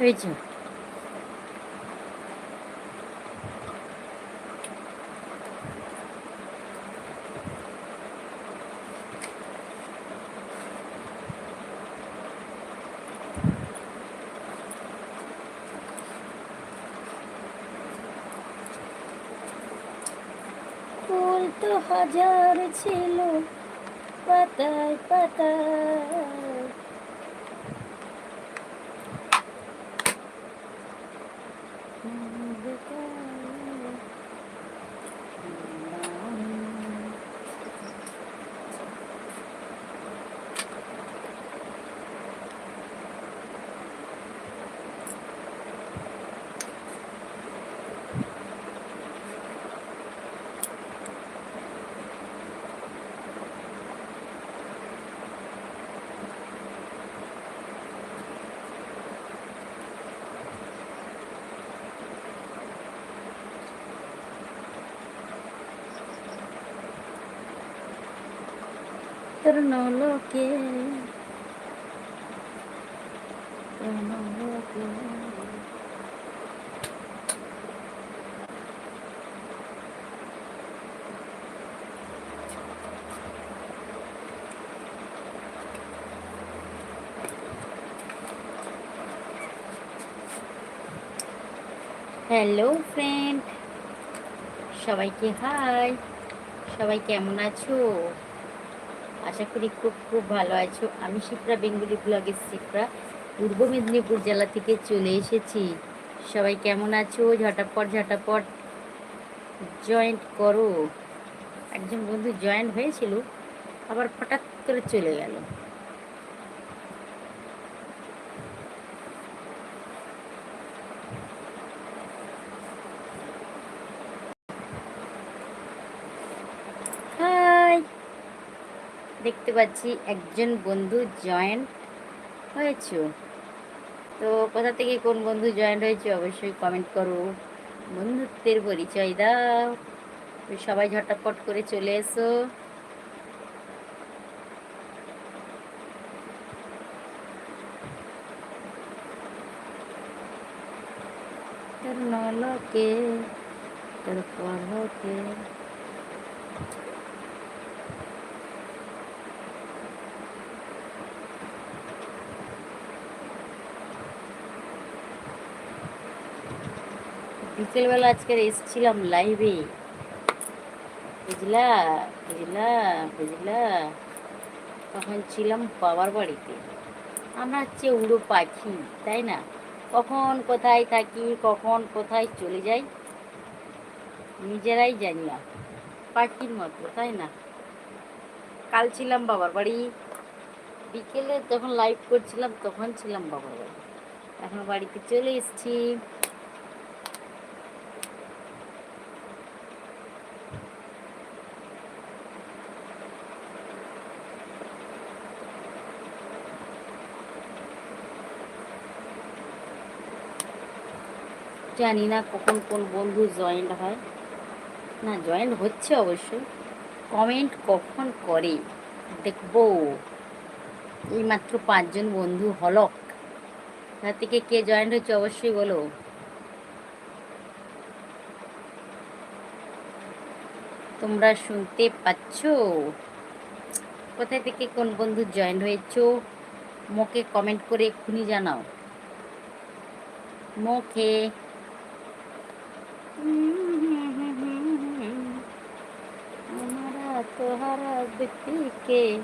হয়েছে ফুল তো হাজার ছিল পাতায় পাতায় তোর নলকে নলকে হ্যালো ফ্রেন্ড সবাইকে হাই সবাই কেমন আছো আশা করি খুব খুব ভালো আছো। আমি শিপ্রা বেঙ্গলি ব্লগের শিপ্রা। পূর্ব মেদিনীপুর জেলা থেকে চলে এসেছি। সবাই কেমন আছো? ঝটাপট ঝটাপট জয়েন্ট করো। একজন বন্ধু জয়েন্ট হয়েছিল, আবার হঠাৎ করে চলে গেল হাই দেখতে পাচ্ছি একজন বন্ধু জয়েন্ট হয়েছে। তো কোথা থেকে কোন বন্ধু জয়েন্ট হয়েছে অবশ্যই কমেন্ট করো। বন্ধুত্বের পরিচয় দাও। সবাই ঝটাপট করে চলে এসো। নলকে, তোর পলকে। বিকেলবেলা আজকে এসেছিলাম লাইভে বুঝলা? বুঝলা? বুঝলা? তখন ছিলাম বাবার বাড়িতে। আমরা হচ্ছে উড়ো পাখি, তাই না? কখন কোথায় থাকি, কখন কোথায় চলে যাই, নিজেরাই জানি না। পাখির মতো, তাই না? কাল ছিলাম বাবার বাড়ি। বিকেলে যখন লাইভ করছিলাম, তখন ছিলাম বাবার বাড়ি। এখন বাড়িতে চলে এসেছি। জানি না কখন কোন বন্ধু জয়েন্ট হয়। না জয়েন্ট হচ্ছে অবশ্যই। কমেন্ট কখন করে? দেখব। এই মাত্র পাঁচজন বন্ধু হলক। তার থেকে কে জয়েন্ট হচ্ছে অবশ্যই বলো। তোমরা শুনতে পাচ্ছ? কোথায় থেকে কোন বন্ধু জয়েন্ট হয়েছো? মুখে কমেন্ট করে এক্ষুনি জানাও। মুখে हमारा तोहरा बेटी के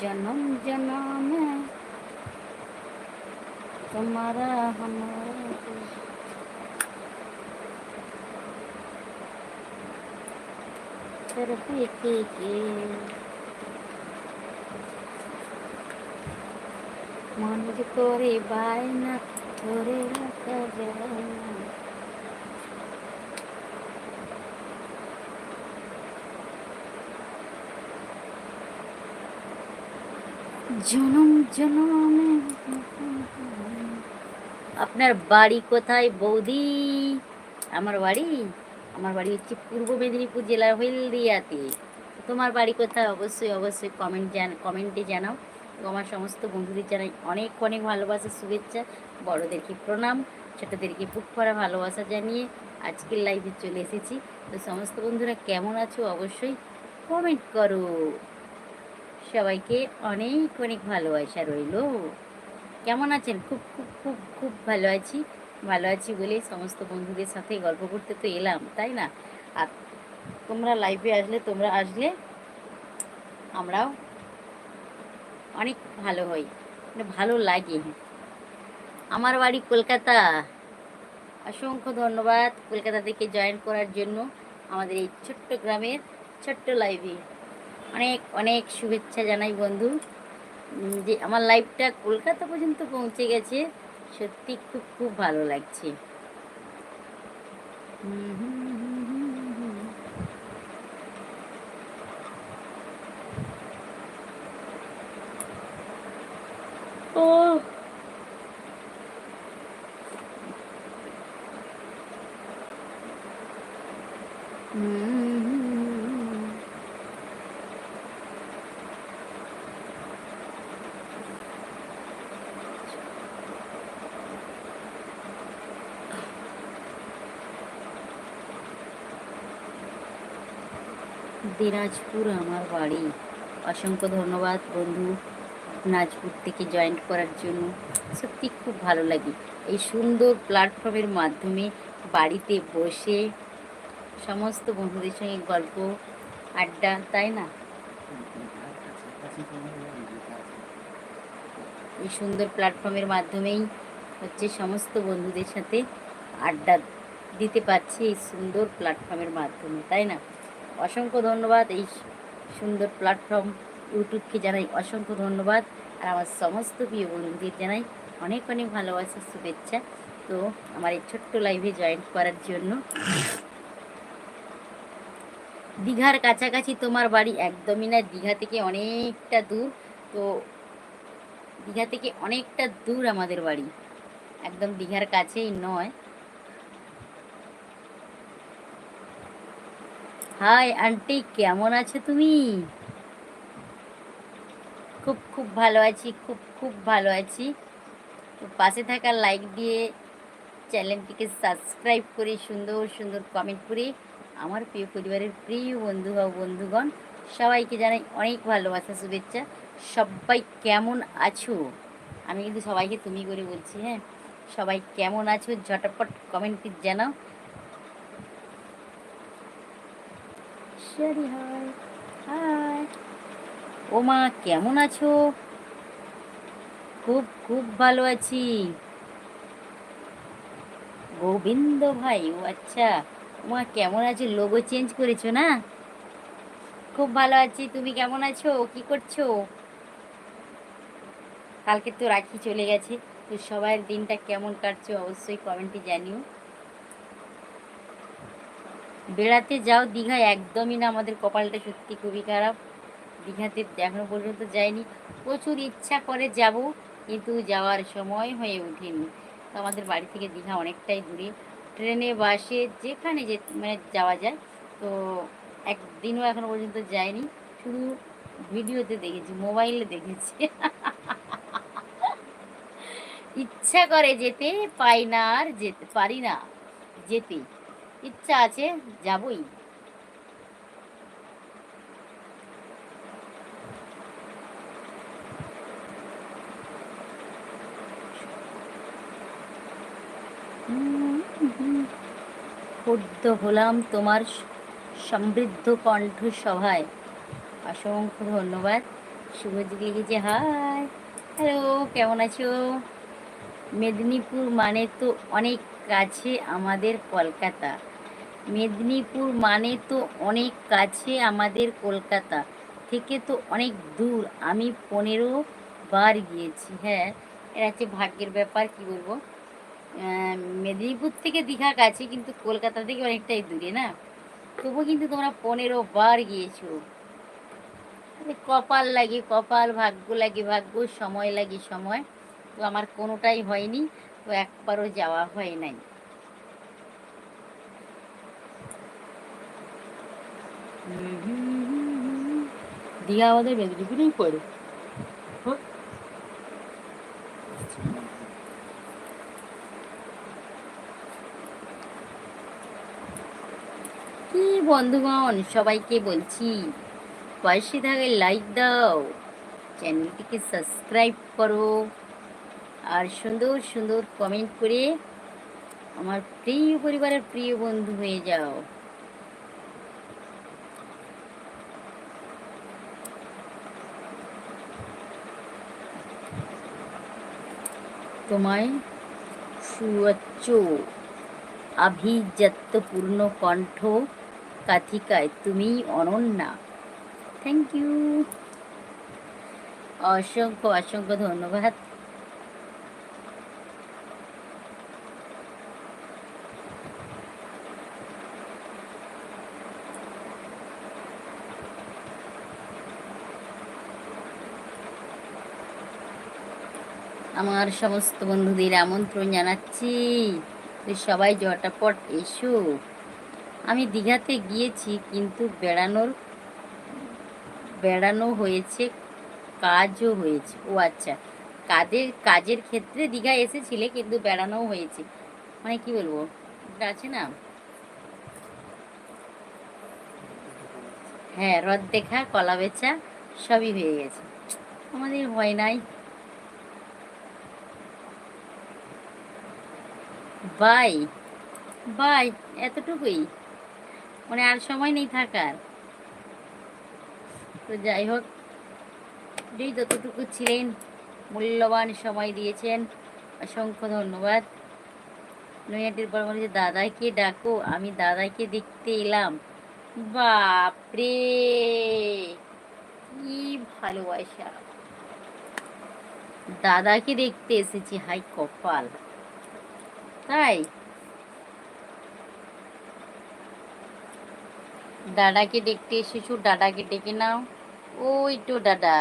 जन्म जन्म। तुम्हारा, हमारा। तेरे बेटी के मन तोरे बायना तोरे रखा जाए জনম, জনমে। আপনার বাড়ি কোথায়, বৌদি? আমার বাড়ি? আমার বাড়ি হচ্ছে পূর্ব মেদিনীপুর জেলার হলদিয়াতে। তোমার বাড়ি কোথায়? অবশ্যই অবশ্যই কমেন্ট জান কমেন্টে জানাও। আমার সমস্ত বন্ধুদের জানাই অনেক অনেক ভালোবাসা, শুভেচ্ছা। বড়োদেরকে প্রণাম, ছোটোদেরকে বুক করা ভালোবাসা জানিয়ে আজকের লাইভে চলে এসেছি। তো সমস্ত বন্ধুরা কেমন আছো? অবশ্যই কমেন্ট করো। সবাইকে অনেক অনেক ভালোবাসা রইল। কেমন আছেন? খুব খুব খুব খুব ভালো আছি। ভালো আছি বলে সমস্ত বন্ধুদের সাথে গল্প করতে তো এলাম, তাই না? আর তোমরা লাইভে আসলে, তোমরা আসলে আমরাও অনেক ভালো হই। মানে ভালো লাগে। আমার বাড়ি কলকাতা। অসংখ্য ধন্যবাদ কলকাতা থেকে জয়েন করার জন্য আমাদের এই ছোট্ট গ্রামের ছোট্ট লাইভে অনেক অনেক শুভেচ্ছা জানাই বন্ধু। যে আমার লাইফটা কলকাতা পর্যন্ত পৌঁছে গেছে, সত্যি খুব খুব ভালো লাগছে। হুম হুম। দিনাজপুর আমার বাড়ি। অসংখ্য ধন্যবাদ বন্ধু নাজপুর থেকে জয়েন্ট করার জন্য। সত্যি খুব ভালো লাগে। এই সুন্দর প্ল্যাটফর্মের মাধ্যমে বাড়িতে বসে সমস্ত বন্ধুদের সঙ্গে গল্প, আড্ডা, তাই না? এই সুন্দর প্ল্যাটফর্মের মাধ্যমেই হচ্ছে সমস্ত বন্ধুদের সাথে আড্ডা দিতে পারছি এই সুন্দর প্ল্যাটফর্মের মাধ্যমে, তাই না? অসংখ্য ধন্যবাদ এই সুন্দর প্ল্যাটফর্ম ইউটিউবকে জানাই অসংখ্য ধন্যবাদ। আর আমার সমস্ত প্রিয় বন্ধুদের জানাই অনেক অনেক ভালোবাসার শুভেচ্ছা। তো আমার এই ছোট্ট লাইভে জয়েন করার জন্য দীঘার কাছাকাছি তোমার বাড়ি একদমই না, দীঘা থেকে অনেকটা দূর। তো দীঘা থেকে অনেকটা দূর আমাদের বাড়ি। একদম দীঘার কাছেই নয়। হাই, আন্টি, কেমন আছো তুমি? খুব খুব ভালো আছি, খুব খুব ভালো আছি। তো পাশে থাকা লাইক দিয়ে চ্যানেলটিকে সাবস্ক্রাইব করে সুন্দর সুন্দর কমেন্ট করে আমার প্রিয় পরিবারের প্রিয় বন্ধু বা বন্ধুগণ, সবাইকে জানাই অনেক ভালোবাসা, শুভেচ্ছা। সবাই কেমন আছো? আমি কিন্তু সবাইকে তুমি করে বলছি হ্যাঁ? সবাই কেমন আছো? ঝটপট কমেন্টে জানাও। শরি হাই হাই ও মা কেমন আছো? খুব খুব ভালো আছি। গোবিন্দ ভাই, ও আচ্ছা। মা কেমন আছো? লোগো চেঞ্জ করেছ না? খুব ভালো আছি। তুমি কেমন আছো? কি করছ? কালকে তো রাখি চলে গেছে। তো সবার দিনটা কেমন কাটছে অবশ্যই কমেন্টে জানিও। বেড়াতে যাও, দীঘায় একদমই না। আমাদের কপালটা সত্যি খুবই খারাপ। দীঘাতে এখনও পর্যন্ত যায়নি প্রচুর ইচ্ছা করে যাব, কিন্তু যাওয়ার সময় হয়ে ওঠেনি। তো আমাদের বাড়ি থেকে দীঘা অনেকটাই দূরে। ট্রেনে, বাসে, যেখানে যে মানে যাওয়া যায়। তো একদিনও এখনও পর্যন্ত যায়নি শুধু ভিডিওতে দেখেছি, মোবাইলে দেখেছি। ইচ্ছা করে যেতে পাই না আর যেতে, পারি না যেতে। ইচ্ছা আছে, যাবই। ক্ষুব্ধ হলাম তোমার সমৃদ্ধ কণ্ঠ সভায় অসংখ্য ধন্যবাদ শুভজিৎ লিখেছে হাই হ্যালো কেমন আছো মেদিনীপুর মানে তো অনেক কাছে আমাদের কলকাতা মেদিনীপুর মানে তো অনেক কাছে আমাদের কলকাতা। থেকে তো অনেক দূর। আমি পনেরো বার গিয়েছি হ্যাঁ। এটা হচ্ছে ভাগ্যের ব্যাপার, কি বলব? মেদিনীপুর থেকে দীঘা কাছে কিন্তু কলকাতা থেকে অনেকটাই দূরে, না? তবু কিন্তু তোমরা পনেরো বার গিয়েছো। আরে কপাল লাগে, কপাল, ভাগ্য লাগে, ভাগ্য, সময় লাগে, সময়। তো আমার কোনোটাই হয়নি, তো একবারও যাওয়া হয় নাই। দীঘা আমাদের মেদিনীপুরেই পড়ে। কি বন্ধুগণ সবাইকে বলছি পাশে থাকে লাইক দাও চ্যানেলটিকে সাবস্ক্রাইব করো আর সুন্দর সুন্দর কমেন্ট করে আমার প্রিয় পরিবারের প্রিয় বন্ধু হয়ে যাও। তোমায় সুয়াচ্চ আভিজাত্যপূর্ণ কণ্ঠ কাথিকায় তুমি অনন্যা। থ্যাংক ইউ অসংখ্য অসংখ্য ধন্যবাদ। আমার সমস্ত বন্ধুদের আমন্ত্রণ জানাচ্ছি। সবাই জটাপট এসো। আমি দীঘাতে গিয়েছি, কিন্তু বেড়ানোর, বেড়ানো হয়েছে, কাজও হয়েছে। ও আচ্ছা কাজের কাজের ক্ষেত্রে দীঘা এসেছিলে, কিন্তু বেড়ানোও হয়েছে। মানে কি বলব? আছে না? হ্যাঁ রথ দেখা কলা বেচা সবই হয়ে গেছে। আমাদের হয় নাই। বাই বাই, এতটুকুই। মানে আর সময় নেই থাকার। তো যাই হোক, যেই যতটুকু ছিলেন, মূল্যবান সময় দিয়েছেন, অসংখ্য ধন্যবাদ। নৈহাটির পর বলে যে দাদাকে ডাকো, আমি দাদাকে দেখতে এলাম। বাপরে! কি ভালোবাসা। দাদাকে দেখতে এসেছি, হাই কপাল। তাই? দাদাকে দেখতে এসেছ? দাদাকে ডেকে নাও। ওই তো দাদা।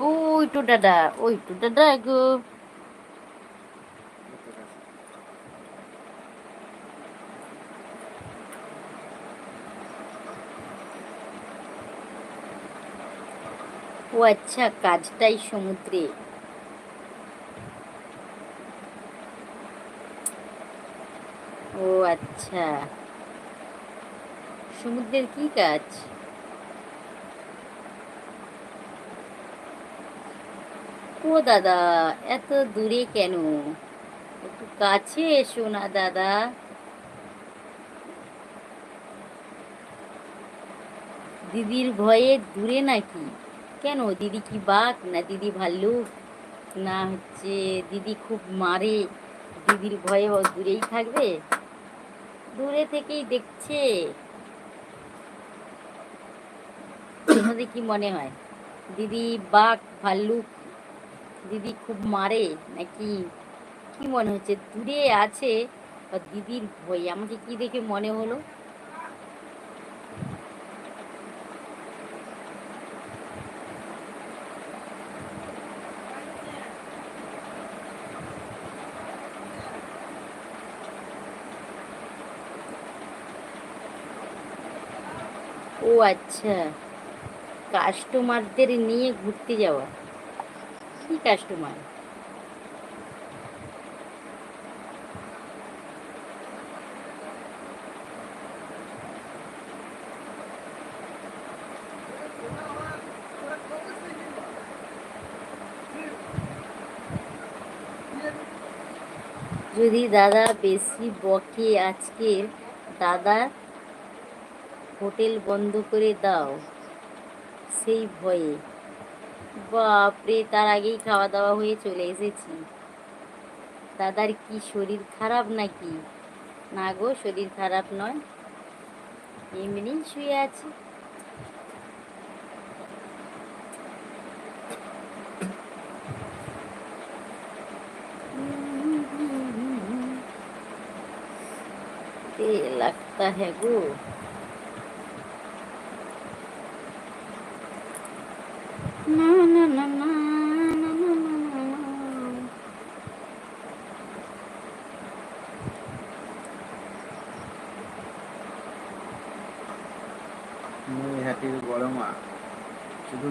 ওই তো দাদা ওই তো দাদা গো। ও আচ্ছা কাজটাই সমুদ্রে। ও আচ্ছা। সমুদ্রের কি কাজ? ও দাদা, এত দূরে কেন? একটু কাছে এসো না দাদা। দিদির ভয়ে দূরে নাকি? কেন? দিদি কি বাঘ না দিদি ভাল্লুক? না হচ্ছে দিদি খুব মারে। দিদির ভয়ে দূরেই থাকবে? দূরে থেকেই দেখছে। তোমাদের কি মনে হয়? দিদি বাঘ ভাল্লুক, দিদি খুব মারে নাকি? কি মনে হচ্ছে? দূরে আছে দিদির ভয়? আমাকে কি দেখে মনে হলো? আচ্ছা। কাস্টমারদের নিয়ে ঘুরতে যাওয়া। কি কাস্টমার যদি দাদা বেশি বকে আজকের দাদা হোটেল বন্ধ করে দাও সেই ভয়ে বাপরে তার আগেই খাওয়া দাওয়া হয়ে চলে এসেছি দাদার কি শরীর খারাপ নাকি না গো শরীর খারাপ নয় এমনি শুয়ে আছে लगता है गो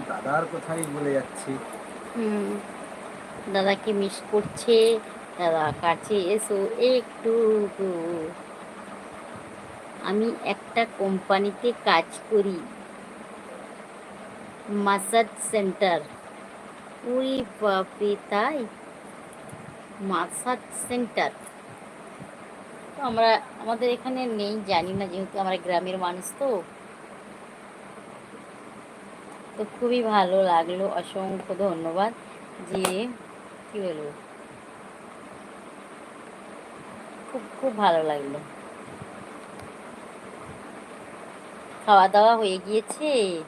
দাদার কথাই দাদাকে মিস করছে দাদা কাছে এসো একটু আমি একটা কোম্পানিতে কাজ করি। Massage center. ওই বাপরে তাই? Massage center. তো আমরা, আমাদের এখানে নেই, জানি না, যেহেতু আমরা গ্রামের মানুষ তো। তো খুবই ভালো লাগল, অসংখ্য ধন্যবাদ। যে, কি বলব? খুব খুব ভালো লাগল। খাওয়া দাওয়া হয়ে গিয়েছে?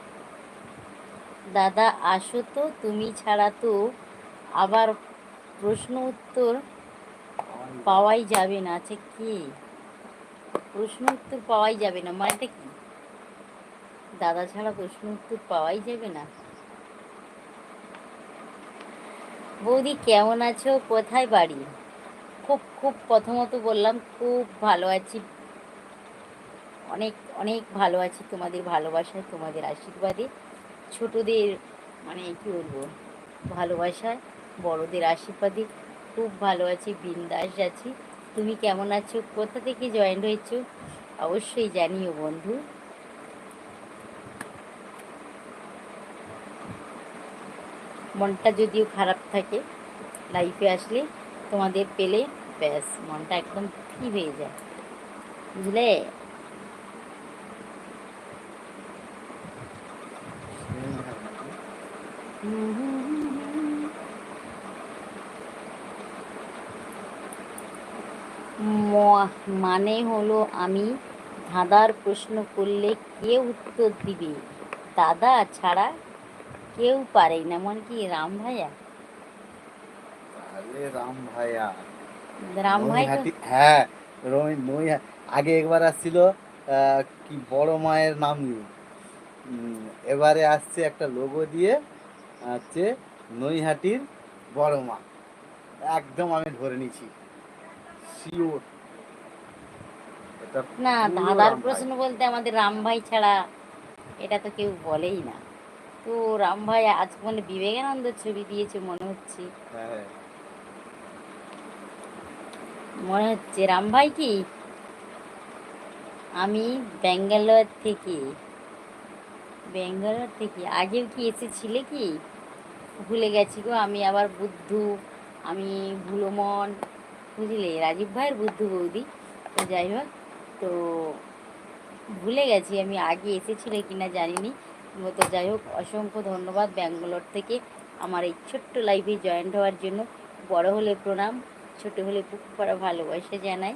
দাদা, আসো তো, তুমি ছাড়া তো আবার প্রশ্ন উত্তর পাওয়াই যাবে না। আছে কি? প্রশ্ন উত্তর পাওয়াই যাবে না, মানেটা কি? দাদা ছাড়া প্রশ্ন উত্তর পাওয়াই যাবে না? বৌদি, কেমন আছো? কোথায় বাড়ি? খুব খুব প্রথমত বললাম, খুব ভালো আছি। অনেক অনেক ভালো আছি তোমাদের ভালোবাসায়, তোমাদের আশীর্বাদে। ছোটদের মানে কি বলব ভালোবাসায় বড়দের আশীর্বাদে খুব ভালো আছি, বিন্দাস আছি। তুমি কেমন আছো? কোথা থেকে জয়েন হয়েছো? অবশ্যই জানিও বন্ধু। মনটা যদিও খারাপ থাকে লাইফে আসলে তোমাদের পেলে ব্যাস, মনটা একদম ফ্রি হয়ে যায়। বুঝলে ম- মানে হলো আমি ধাঁধার প্রশ্ন করলে কে উত্তর দিবে? দাদা ছাড়া কেউ পারে না মানে কি রাম ভাইয়া? আরে রাম ভাইয়া। রাম ভাই হ্যাঁ রমি নৈ আগে একবার আসছিল কি বড় মায়ের নাম নিয়ে। এবারে আসছে একটা লোগো দিয়ে হচ্ছে নৈহাটির বড় মা। একদম আমি ধরে নিছি শিওর না ভাই। প্রশ্ন বলতে আমাদের রাম ভাই ছাড়া এটা তো কেউ বলেই না। তো রাম ভাই আজ মানে বিবেকানন্দ ছবি দিয়েছে মনে হচ্ছে? হ্যাঁ। মনে হচ্ছে। রাম ভাই কি? আমি ব্যাঙ্গালোর থেকে। ব্যাঙ্গালোর থেকে। আগেও কি এসেছিলে কি? ভুলে গেছি গো, আমি আবার বুদ্ধু, আমি ভুলমন, বুঝলে? রাজীব ভাইয়ের বুদ্ধু বৌদি। তো যাই হোক, তো ভুলে গেছি, আমি আগে এসেছিলে কিনা জানিনি। তো যাই হোক, অসংখ্য ধন্যবাদ ব্যাঙ্গালোর থেকে আমার এই ছোট্ট লাইফে জয়েন্ট হওয়ার জন্য। বড় হলে প্রণাম, ছোট হলে বুক করা ভালোবাসা জানাই।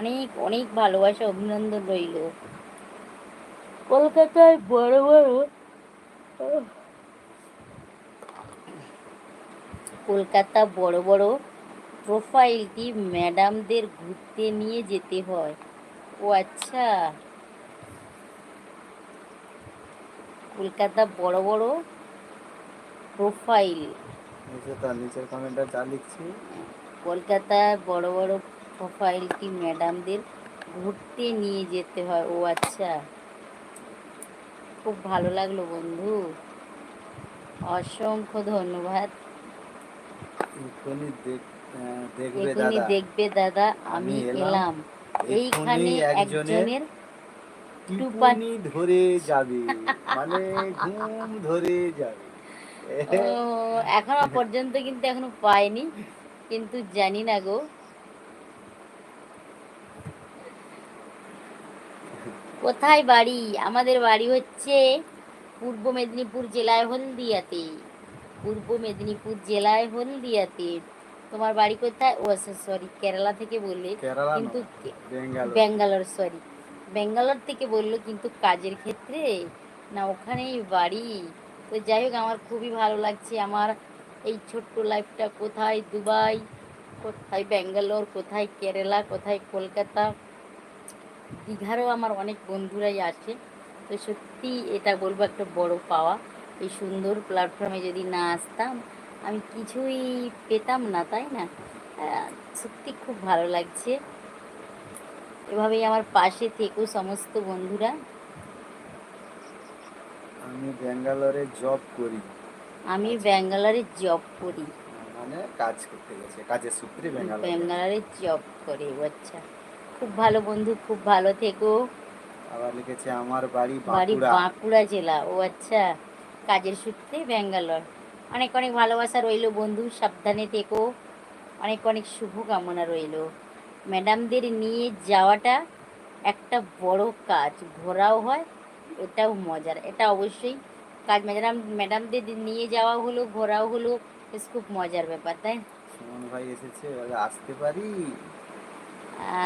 অনেক অনেক ভালোবাসা, অভিনন্দন রইল। কলকাতায় বড় বড় কলকাতা বড় বড় প্রোফাইলটি ম্যাডামদের ঘুরতে নিয়ে যেতে হয়। ও আচ্ছা। কলকাতা বড় বড় প্রোফাইল। নিচের কমেন্টটা যা লিখছি। কলকাতার বড় বড় প্রোফাইলটি ম্যাডামদের ঘুরতে নিয়ে যেতে হয়। ও আচ্ছা। খুব ভালো লাগল বন্ধু। অসংখ্য ধন্যবাদ এক্ষুনি দেখ- আহ, দেখবে এখনই দাদা। দেখবে দাদা আমি। এলাম। এইখানে একজনের টিপুনি ধরে যাবে। মানে ঘুম ধরে যাবে। এখনও পর্যন্ত কিন্তু এখনও পাইনি। কিন্তু জানি না গো। কোথায় বাড়ি? আমাদের বাড়ি হচ্ছে পূর্ব মেদিনীপুর জেলায় হলদিয়াতে। পূর্ব মেদিনীপুর জেলায় হলদিয়াতে। তোমার বাড়ি কোথায়? ও সরি কেরালা থেকে বললে। কিন্তু ব্যাঙ্গালোর সরি ব্যাঙ্গালোর থেকে বলল কিন্তু কাজের ক্ষেত্রে? না ওখানেই বাড়ি। তো যাই হোক আমার খুবই ভালো লাগছে। আমার এই ছোট্ট লাইফটা কোথায়? দুবাই কোথায় ব্যাঙ্গালোর কোথায় কেরালা কোথায় কলকাতা? দীঘারও আমার অনেক বন্ধুরাই আসে। তো সত্যি এটা বলব একটা বড় পাওয়া। এই সুন্দর প্ল্যাটফর্মে যদি না আসতাম আমি কিছুই পেতাম না তাই না? সত্যি খুব ভালো লাগছে। এভাবেই আমার পাশে থেকো সমস্ত বন্ধুরা। আমি ব্যাঙ্গালোরে জব করি। আমি ব্যাঙ্গালোরে জব করি। মানে কাজ করতে গেছে কাজের সূত্রে ব্যাঙ্গালোরে। ব্যাঙ্গালোরে জব করি আচ্ছা। খুব ভালো বন্ধু খুব ভালো থেকো। আবার লিখেছে আমার বাড়ি বাড়ি বাঁকুড়া। বাঁকুড়া জেলা ও আচ্ছা। কাজের সূত্রে ব্যাঙ্গালোর। অনেক অনেক ভালোবাসা রইল বন্ধু সাবধানে থেকো। অনেক অনেক শুভকামনা রইল। ম্যাডামদের নিয়ে যাওয়াটা একটা বড় কাজ ঘোরাও হয় এটাও মজার। এটা অবশ্যই কাজ ম্যাডাম ম্যাডামদের নিয়ে যাওয়া হলো ঘোরাও হলো বেশ খুব মজার ব্যাপার তাই সুমন ভাই এসেছে আসতে পারি?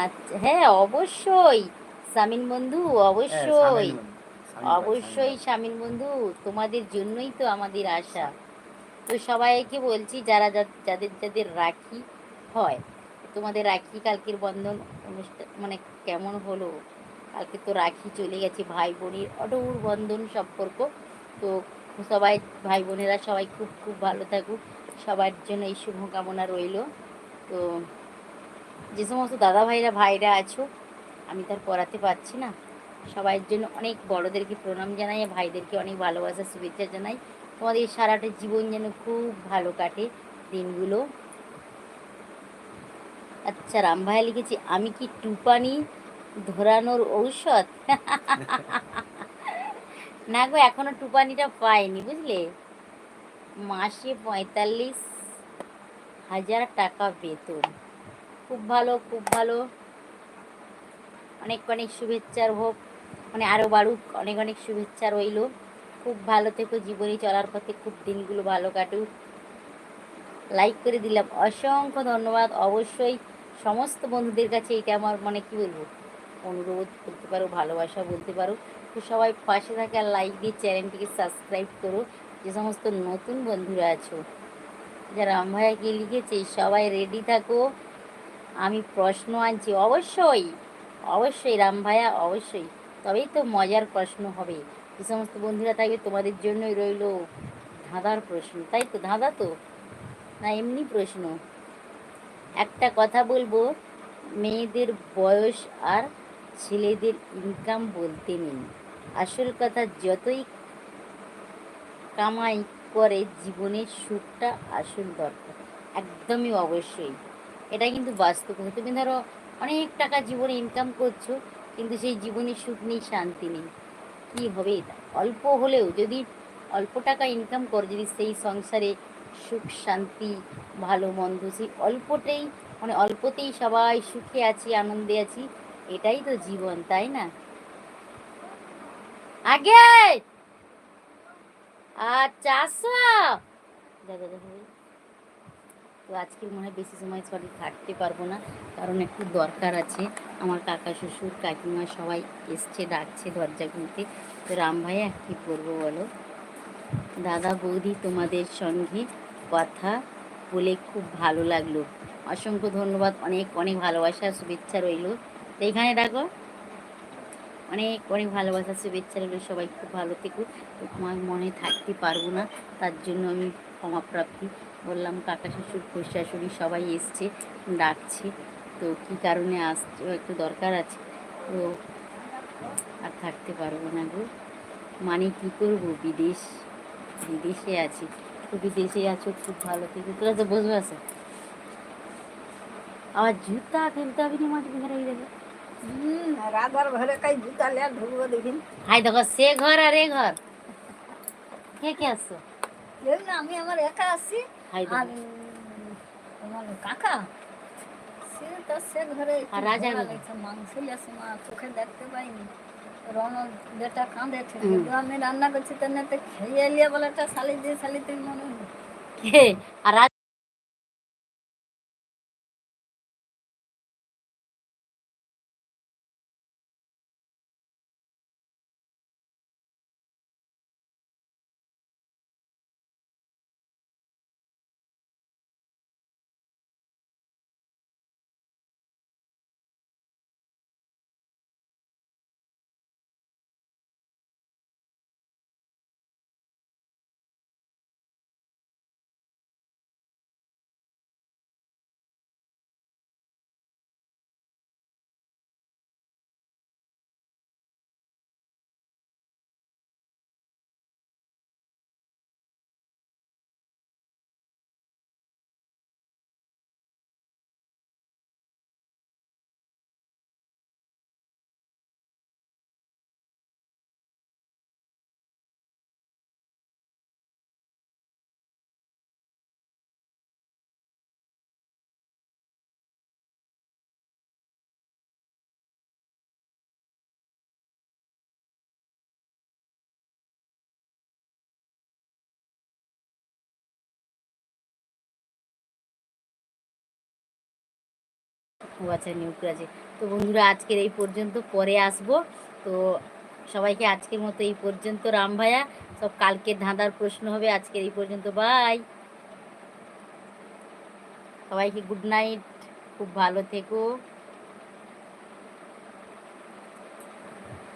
আচ্ছা হ্যাঁ অবশ্যই। সামিন বন্ধু হ্যাঁ, অবশ্যই। অবশ্যই শামিল বন্ধু, তোমাদের জন্যই তো আমাদের আশা। তো সবাইকে বলছি, যারা যাদের যাদের রাখি হয়, তোমাদের রাখি কালকের বন্ধন অনুষ্ঠান মানে কেমন হলো? কালকে তো রাখি চলে গেছে ভাই বোনের অডৌর বন্ধন সম্পর্ক। তো সবাই ভাই বোনেরা সবাই খুব খুব ভালো থাকুক। সবার জন্য এই শুভকামনা রইল। তো যে সমস্ত দাদা ভাইরা ভাইরা আছো, আমি তার পড়াতে পারছি না। সবার জন্য অনেক বড়দেরকে প্রণাম জানাই ভাইদেরকে অনেক ভালোবাসা, শুভেচ্ছা জানাই। তোমাদের সারাটা জীবন যেন খুব ভালো কাটে দিনগুলো। আচ্ছা রাম ভাইয়া লিখেছি, আমি কি টুপানি ধরানোর ঔষধ? না গো, এখনও টুপানিটা পাইনি, বুঝলে? মাসে পঁয়তাল্লিশ হাজার টাকা বেতন। খুব ভালো খুব ভালো। অনেক অনেক শুভেচ্ছার হোক মানে আরও বাড়ুক, অনেক অনেক শুভেচ্ছা রইল। খুব ভালো থেকো জীবনে, চলার পথে খুব দিনগুলো ভালো কাটুক। লাইক করে দিলাম। অসংখ্য ধন্যবাদ। অবশ্যই সমস্ত বন্ধুদের কাছে এটা আমার মানে কি বলব? অনুরোধ করতে পারো, ভালোবাসা বলতে পারো। তো সবাই পাশে থাকে আর লাইক দিয়ে চ্যানেলটিকে সাবস্ক্রাইব করো। যে সমস্ত নতুন বন্ধুরা আছো, যারা ভাইয়াকে লিখেছে, সবাই রেডি থাকো। আমি প্রশ্ন আনছি। অবশ্যই অবশ্যই রাম ভাইয়া, অবশ্যই। তবেই তো মজার প্রশ্ন হবে। যে সমস্ত বন্ধুরা থাকবে তোমাদের জন্যই রইল ধাঁধার প্রশ্ন। তাই তো, ধাঁধা তো? না, এমনি প্রশ্ন। একটা কথা বলব, মেয়েদের বয়স আর ছেলেদের ইনকাম বলতে নেই। আসল কথা, যতই কামাই করে, জীবনের সুখটা আসল দরকার। একদমই অবশ্যই। এটা কিন্তু বাস্তব কথা। তুমি ধরো, অনেক টাকা জীবনে ইনকাম করছ কিন্তু সেই জীবনে সুখ নেই, শান্তি নেই। কি হবে এটা? অল্প হলেও যদি অল্প টাকা ইনকাম করো, যদি সেই সংসারে সুখ, শান্তি, ভালো, মন্দ, সেই অল্পটাই মানে অল্পতেই সবাই সুখে আছি, আনন্দে আছি, এটাই তো জীবন, তাই না? আগে! আচ্ছা আসো দাদা দাদা তো আজকে মনে হয় বেশি সময় সরি থাকতে পারব না, কারণ একটু দরকার আছে। আমার কাকা, শ্বশুর, কাকিমা সবাই এসছে, ডাকছে দরজা খুলতে। তো রাম ভাইয়া, কী করব বলো? দাদা, বৌদি তোমাদের সঙ্গে কথা বলে খুব ভালো লাগল। অসংখ্য ধন্যবাদ, অনেক অনেক ভালোবাসা, শুভেচ্ছা রইল। তো এখানে ডাকো অনেক অনেক ভালোবাসা, শুভেচ্ছা রইল, সবাই খুব ভালো থেকো। তো আমার মনে থাকতে পারব না, তার জন্য আমি ক্ষমা প্রাপ্তি বললাম কাকা শ্বশুর শাশুড়ি সবাই এসছে ডাকছে। তো কী কারণে আসছে? একটু দরকার আছে। তো আর থাকতে পারব না গো। মানে কি করব? বিদেশ বিদেশে আছি। তো বিদেশে আছো খুব ভালো থেকে। তোরা তো বসবে আছে। আবার জুতা কিনতে হবে না মাছ বিঘার হয়ে যাবে রাধার ঘরে কাই জুতা লিয়া ঢুকবো দেখিন হাই দেখো সে ঘর আর এ ঘর। কে কে আসছো না আমি আমার একা আছি। আর আমার কাকা? সে সে ঘরে মাংস মা চোখে দেখতে পাইনি। রনক বেটা কাঁদে আমি রান্না করছি তার খেয়ে বলে একটা শালি দিয়ে শালি তুই মনে হয়। কে? আর আচ্ছা নিউক্রাজে তো বন্ধুরা, আজকের এই পর্যন্ত, পরে আসব। তো সবাইকে আজকের মতো এই পর্যন্ত, রাম ভাইয়া। সব কালকে ধাঁধার প্রশ্ন হবে, আজকের এই পর্যন্ত বাই সবাইকে গুড নাইট খুব ভালো থেকো।